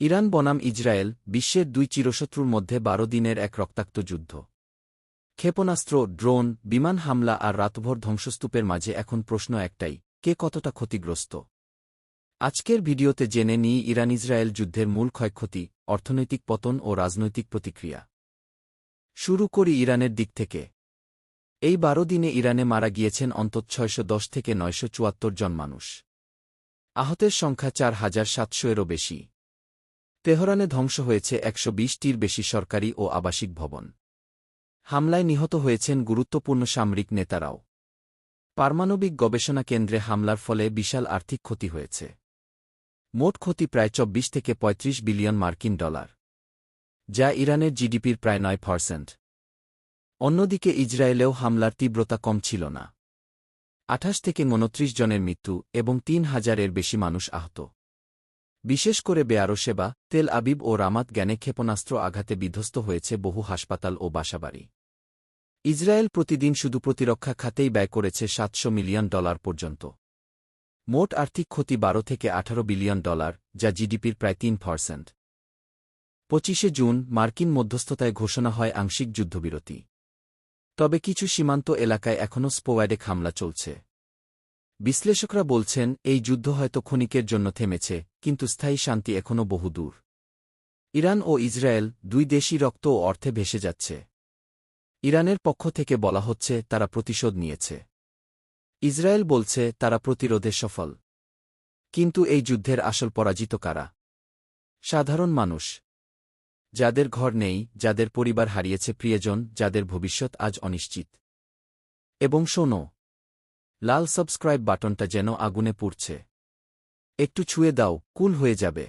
Iran বনাম Israel বিশ্বের দুই চিরশত্রুর মধ্যে বারো দিনের এক রক্তাক্ত যুদ্ধ। ক্ষেপণাস্ত্র, ড্রোন, বিমান হামলা আর রাতভর ধ্বংসস্তূপের মাঝে এখন প্রশ্ন একটাই, কে কতটা ক্ষতিগ্রস্ত? আজকের ভিডিওতে জেনে নিই ইরান ইসরায়েল যুদ্ধের মূল ক্ষয়ক্ষতি, অর্থনৈতিক পতন ও রাজনৈতিক প্রতিক্রিয়া। শুরু করি ইরানের দিক থেকে। এই বারো দিনে ইরানে মারা গিয়েছেন অন্তত ছয়শো দশ থেকে নয়শো চুয়াত্তর জন মানুষ। আহতের সংখ্যা চার হাজার সাতশো এরও বেশি। তেহরানে ধ্বংস হয়েছে একশো বিশটির বেশি সরকারি ও আবাসিক ভবন। হামলায় নিহত হয়েছেন গুরুত্বপূর্ণ সামরিক নেতারাও। পারমাণবিক গবেষণা কেন্দ্রে হামলার ফলে বিশাল আর্থিক ক্ষতি হয়েছে। মোট ক্ষতি প্রায় চব্বিশ থেকে ৩৫ বিলিয়ন মার্কিন ডলার, যা ইরানের জিডিপির প্রায় নয় পার্সেন্ট। অন্যদিকে ইসরায়েলেও হামলার তীব্রতা কম ছিল না। আঠাশ থেকে উনত্রিশ জনের মৃত্যু এবং তিন হাজারের বেশি মানুষ আহত। বিশেষ করে বেয়ারোসেবা তেল আবিব ও রামাত জ্ঞানে ক্ষেপণাস্ত্র আঘাতে বিধ্বস্ত হয়েছে বহু হাসপাতাল ও বাসাবাড়ি। ইসরায়েল প্রতিদিন শুধু প্রতিরক্ষা খাতেই ব্যয় করেছে সাতশো মিলিয়ন ডলার পর্যন্ত। মোট আর্থিক ক্ষতি বারো থেকে আঠারো বিলিয়ন ডলার, যা জিডিপির প্রায় তিন পার্সেন্ট। পঁচিশে জুন, মার্কিন মধ্যস্থতায় ঘোষণা হয় আংশিক যুদ্ধবিরতি। তবে কিছু সীমান্ত এলাকায় এখনও স্পোয়াডেক হামলা চলছে। বিশ্লেষকরা বলছেন, এই যুদ্ধ হয়তো ক্ষণিকের জন্য থেমেছে, কিন্তু স্থায়ী শান্তি এখনও বহু দূর ইরান ও ইসরায়েল দুই দেশই রক্ত ও অর্থে ভেসে যাচ্ছে। ইরানের পক্ষ থেকে বলা হচ্ছে, তারা প্রতিশোধ নিয়েছে। ইসরায়েল বলছে, তারা প্রতিরোধে সফল। কিন্তু এই যুদ্ধের আসল পরাজিত কারা? সাধারণ মানুষ। যাদের ঘর নেই, যাদের পরিবার হারিয়েছে প্রিয়জন, যাদের ভবিষ্যৎ আজ অনিশ্চিত। এবং শোনো লাল সাবস্ক্রাইব বাটনটা যেন আগুনে পুড়ছে। একটু ছুঁয়ে দাও কুল হয়ে যাবে।